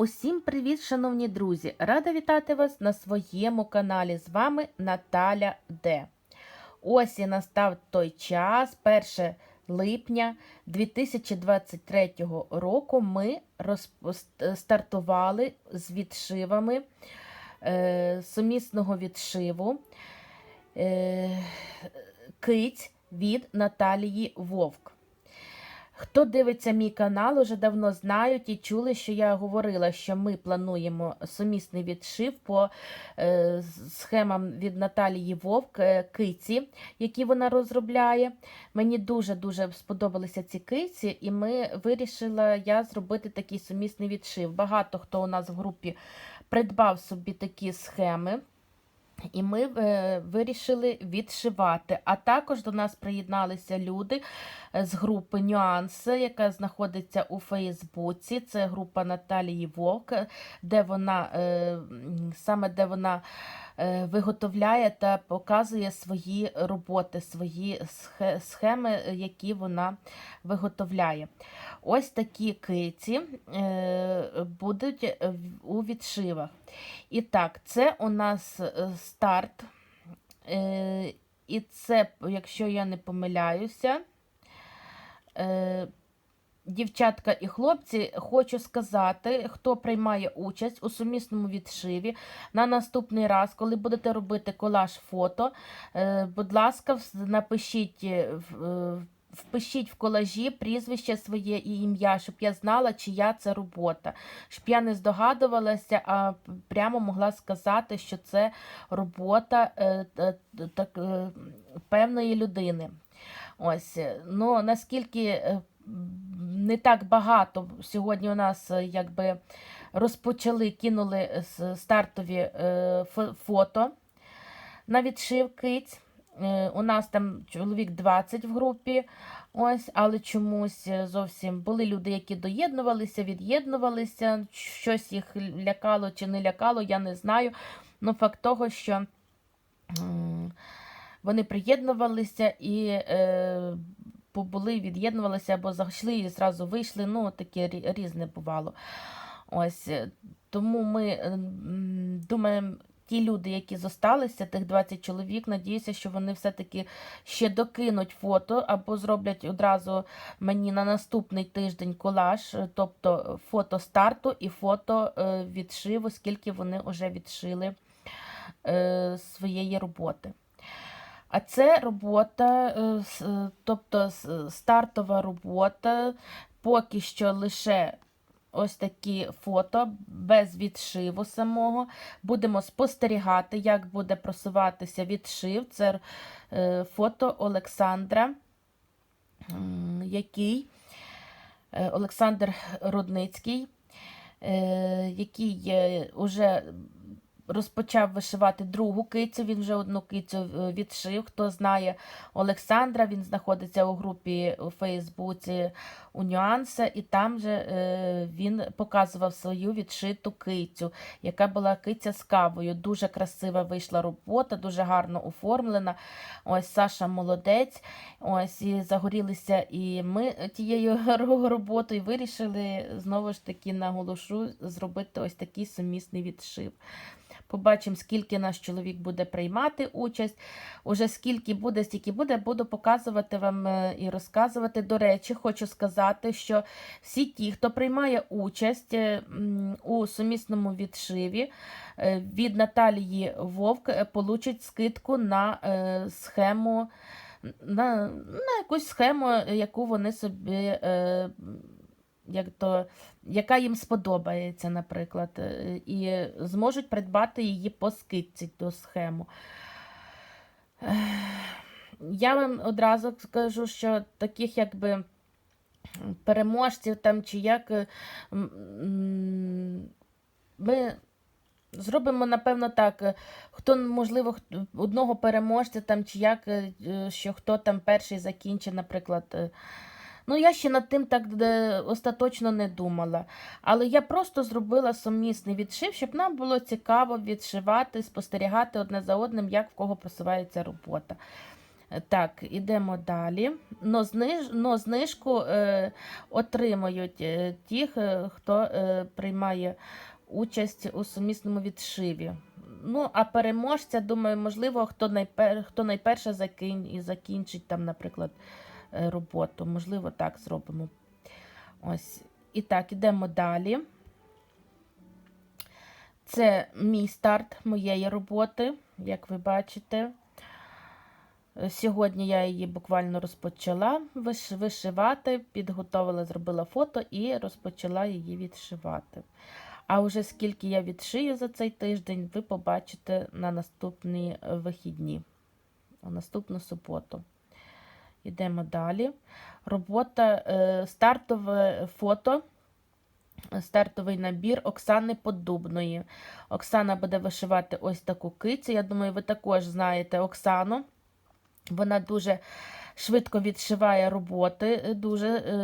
Усім привіт, шановні друзі! Рада вітати вас на своєму каналі. З вами Наталя Д. Ось і настав той час, 1 липня 2023 року. Ми стартували з відшивами е, сумісного відшиву е, киць від Наталії Вовк. Хто дивиться мій канал, уже давно знають і чули, що я говорила, що ми плануємо сумісний відшив по е, схемам від Наталії Вовк е, киці, які вона розробляє. Мені дуже-дуже сподобалися ці киці, і ми вирішила я зробити такий сумісний відшив. Багато хто у нас в групі придбав собі такі схеми. І ми е, вирішили відшивати. А також до нас приєдналися люди е, з групи Нюанси, яка знаходиться у Фейсбуці. Це група Наталії Вовк, де вона е, саме де вона виготовляє та показує свої роботи, свої схеми, е, які вона виготовляє. Ось такі киці е, будуть е, у відшивах. І так, це у нас е, старт. Е, І це, якщо я не помиляюся, е, дівчатка і хлопці, хочу сказати, хто приймає участь у сумісному відшиві на наступний раз, коли будете робити колаж фото, е, будь ласка, напишіть. е, е, Впишіть в колажі прізвище своє і ім'я, щоб я знала, чия це робота. Щоб я не здогадувалася, а прямо могла сказати, що це робота так, певної людини. Ось, ну наскільки не так багато сьогодні у нас е, якби розпочали, кинули стартові е, фото на відшив киць. Е, У нас там чоловік 20 в групі, ось, але чомусь зовсім були люди, які доєднувалися, від'єднувалися, щось їх лякало чи не лякало, я не знаю. Ну, факт того, що вони приєднувалися і е, побули, від'єднувалися або зайшли і зразу вийшли. Ну, таке різне бувало. Ось, е, тому ми е, думаємо, ті люди, які зосталися, тих 20 чоловік, надіюся, що вони все-таки ще докинуть фото або зроблять одразу мені на наступний тиждень колаж, е, тобто фото старту і фото відшиву, скільки вони вже відшили своєї роботи. А це робота, е, е, тобто стартова робота, поки що лише ось такі фото без відшиву самого. Будемо спостерігати, як буде просуватися відшив. Це е, фото Олександра, який Олександр Рудницький, який вже розпочав вишивати другу кицю. Він вже одну кицю е, відшив. Хто знає Олександра, він знаходиться у групі у Фейсбуці у нюанси, і там же е, він показував свою відшиту кицю, яка була киця з кавою. Дуже красива вийшла робота, дуже гарно оформлена. Ось Саша молодець. Ось і загорілися і ми тією роботою вирішили знову ж таки наголошу зробити ось такий сумісний відшив. Побачимо, скільки наш чоловік буде приймати участь. Уже скільки буде, стільки буде, буду показувати вам е, і розказувати. До речі, хочу сказати, що всі ті, хто приймає участь е, у сумісному відшиві е, від Наталії Вовк, получать скидку на схему. На, на якусь схему, яку вони собі, е, як то, яка їм сподобається, наприклад, е, і зможуть придбати її по скидці ту схему. Я вам одразу скажу, що таких якби переможців там чи як е, ми зробимо, напевно, так. е, Хто, можливо, одного переможця там чи як, що хто там перший закінчить, наприклад. Е, Ну, я ще над тим так е, остаточно не думала. Але я просто зробила сумісний відшив, щоб нам було цікаво відшивати, спостерігати одне за одним, як в кого просувається робота. Так, ідемо далі. Но, зниж, но знижку е, отримають е, ті, е, хто е, приймає участь у сумісному відшиві. Ну, а переможця, думаю, можливо, хто, найпер, хто найперше закін, і закінчить там, наприклад, е, роботу. Можливо, так зробимо. Ось. І так, ідемо далі. Це мій старт моєї роботи, як ви бачите. Е, Сьогодні я її буквально розпочала вишивати, підготовила, зробила фото і розпочала її відшивати. А вже скільки я відшию за цей тиждень, ви побачите на наступні е, вихідні, у наступну суботу. Йдемо далі. Робота, е, стартове фото, стартовий набір Оксани Подубної. Оксана буде вишивати ось таку кицю. Я думаю, ви також знаєте Оксану. Вона дуже швидко відшиває роботи. е, Дуже, е,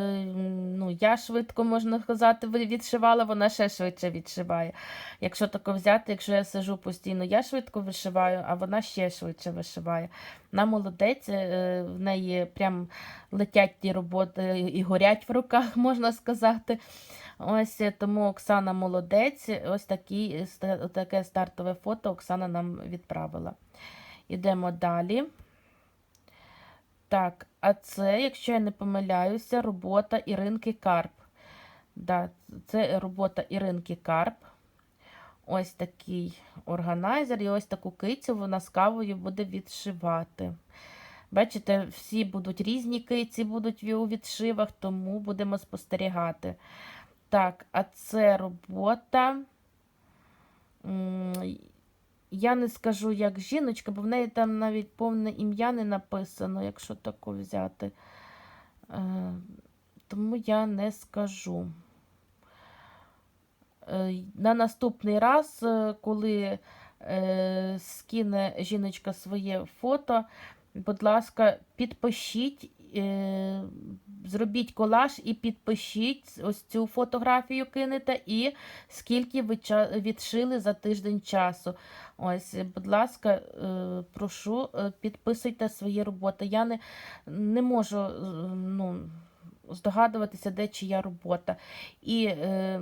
ну, я швидко, можна сказати, відшивала, вона ще швидше відшиває. Якщо тако взяти, якщо я сижу постійно, я швидко вишиваю, а вона ще швидше вишиває. Вона молодець, е, в неї прям летять ті роботи і горять в руках, можна сказати. Ось тому Оксана молодець. Ось такі, таке стартове фото Оксана нам відправила. Ідемо далі. Так, а це, якщо я не помиляюся, робота Іринки Карп. Да, це робота Іринки Карп. Ось такий органайзер і ось таку кицю вона з кавою буде відшивати. Бачите, всі будуть різні киці, будуть у відшивах, тому будемо спостерігати. Так, а це робота. Я не скажу, як жіночка, бо в неї там навіть повне ім'я не написано, якщо таку взяти. Е, Тому я не скажу. Е, На наступний раз, е, коли е, скине жіночка своє фото, будь ласка, підпишіть, зробіть колаж і підпишіть ось цю фотографію кинете, і скільки ви відшили за тиждень часу. Ось, будь ласка, е, прошу, е, підписуйте свої роботи. Я не, не можу е, ну, здогадуватися, де чия робота. І е,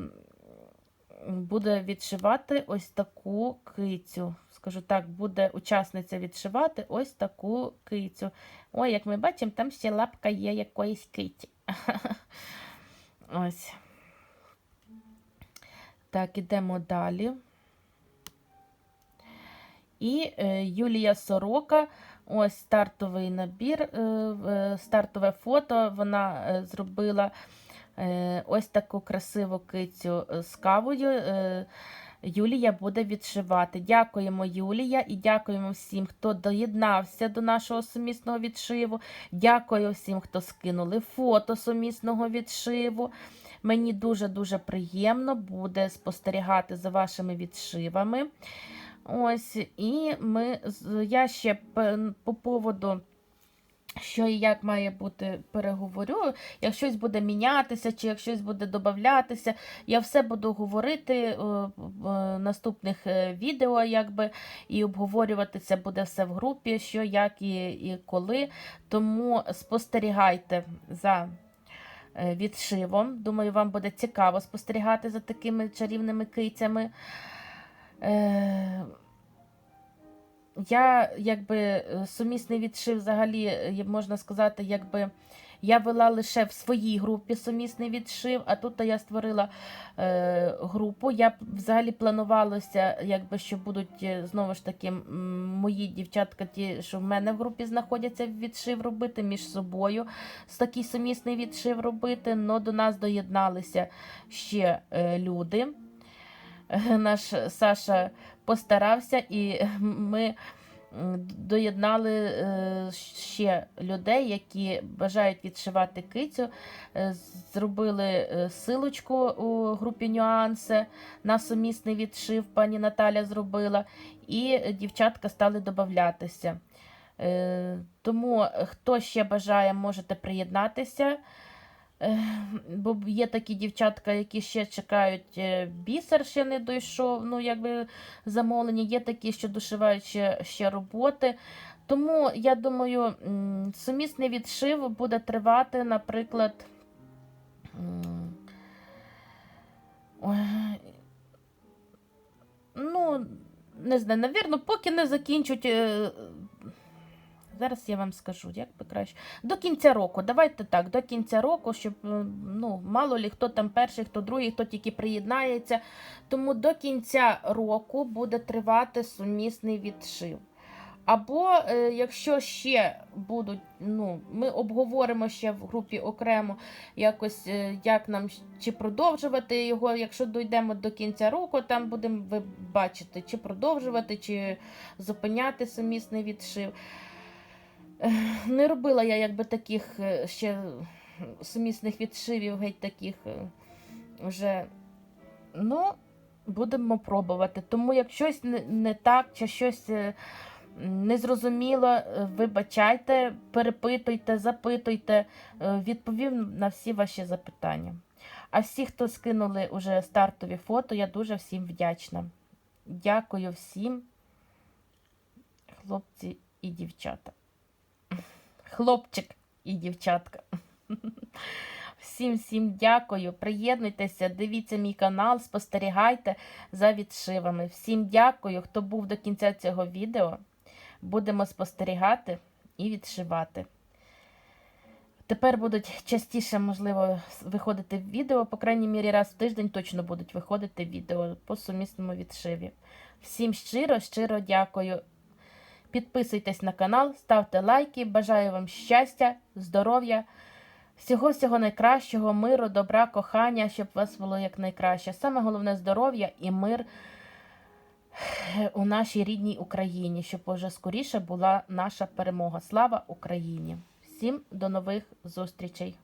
буде відшивати ось таку кицю. Скажу так, буде учасниця відшивати ось таку кицю. Ой, як ми бачимо, там ще лапка є якоїсь киті. Ось. Так, ідемо далі. І е, Юлія Сорока, ось стартовий набір, е, е, стартове фото. Вона е, зробила е, ось таку красиву кицю е, з кавою. Е, Юлія буде відшивати. Дякуємо, Юлія, і дякуємо всім, хто доєднався до нашого сумісного відшиву. Дякую всім, хто скинули фото сумісного відшиву. Мені дуже-дуже приємно буде спостерігати за вашими відшивами. Ось, і ми, я ще по поводу, що і як має бути, переговорю. Як щось буде мінятися, чи як щось буде додатися, я все буду говорити е, в е, наступних е, відео, якби, і обговорювати це буде все в групі, що, як і, і коли. Тому спостерігайте за відшивом. Думаю, вам буде цікаво спостерігати за такими чарівними кицями. Я якби е, сумісний відшив взагалі, е, можна сказати, якби я вела лише в своїй групі сумісний відшив, а тут я створила е, групу. Я взагалі планувалося, якби що будуть е, знову ж таки мої дівчатка, ті, що в мене в групі знаходяться відшив робити між собою. Такий сумісний відшив робити. Но до нас доєдналися ще е, люди. Наш Саша постарався, і ми доєднали е, ще людей, які бажають відшивати кицю. Е, Зробили е, силочку у групі нюанси на сумісний відшив. Пані Наталя зробила, і дівчатка стали додатися. Тому хто ще бажає, можете приєднатися. Е, Бо є такі дівчатка, які ще чекають, е, бісер ще не дійшов, ну якби замовлення. Є такі, що дошивають ще, ще роботи. Тому я думаю, сумісний відшив буде тривати, наприклад. Ну, не знаю, навірно, поки не закінчать. Зараз я вам скажу, як би краще. До кінця року. Давайте так, до кінця року, щоб е, ну, мало лі хто там перший, хто другий, хто тільки приєднається. Тому до кінця року буде тривати сумісний відшив. Або е, якщо ще будуть, ну, ми обговоримо ще в групі окремо якось, е, як нам чи продовжувати його, якщо дійдемо до кінця року, там будемо ви бачити, чи продовжувати, чи зупиняти сумісний відшив. Не робила я якби таких е, ще сумісних відшивів, геть таких е, вже. Ну, будемо пробувати. Тому як щось не, так, чи щось е, незрозуміло, вибачайте, перепитуйте, запитуйте, відповім на всі ваші запитання. А всі, хто скинули уже стартові фото, я дуже всім вдячна. Дякую всім, хлопці і дівчата. Хлопчик і дівчатка. Всім всім дякую. Приєднуйтеся, дивіться мій канал, спостерігайте за відшивами. Всім дякую, хто був до кінця цього відео. Будемо спостерігати і відшивати. Тепер будуть частіше, можливо, виходити відео, по крайній мірі, раз в тиждень точно будуть виходити відео по сумісному відшиві. Всім щиро, щиро дякую. Підписуйтесь на канал, ставте лайки. Бажаю вам щастя, здоров'я, всього-всього найкращого, миру, добра, кохання, щоб вас було якнайкраще. Саме головне здоров'я і мир у нашій рідній Україні, щоб вже скоріше була наша перемога. Слава Україні! Всім до нових зустрічей!